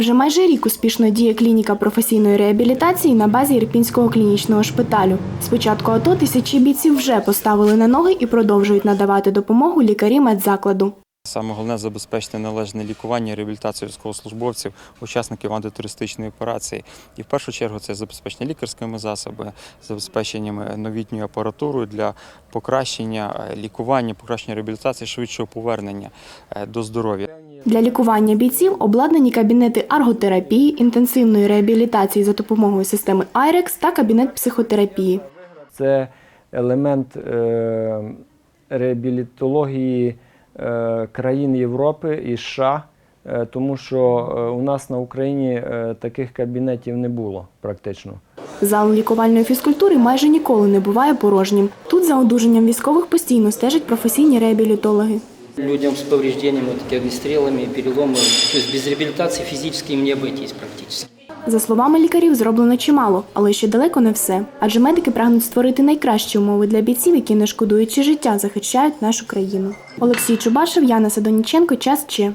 Вже майже рік успішно діє клініка професійної реабілітації на базі Ірпінського клінічного шпиталю. З початку АТО тисячі бійців вже поставили на ноги і продовжують надавати допомогу лікарі медзакладу. Саме головне забезпечити належне лікування реабілітацію військовослужбовців, учасників антитерористичної операції. І в першу чергу це забезпечення лікарськими засобами, забезпеченнями новітньою апаратурою для покращення е, лікування, покращення реабілітації, швидшого повернення е, до здоров'я. Для лікування бійців обладнані кабінети арготерапії, інтенсивної реабілітації за допомогою системи IREX та кабінет психотерапії. Це елемент е, реабілітології е, країн Європи і США, е, тому що у нас на Україні таких кабінетів не було практично. Зал лікувальної фізкультури майже ніколи не буває порожнім. Тут за одужанням військових постійно стежать професійні реабілітологи. Людям с повреждениями, вот такими огнестрелами, переломами, то есть без реабилитации физически им не обойтись практически. За словами лікарів, зроблено чимало, але ще далеко не все. Адже медики прагнуть створити найкращі умови для бійців, які не шкодуючи життя, захищають нашу країну. Олексій Чубашев, Яна Садоніченко, час Че.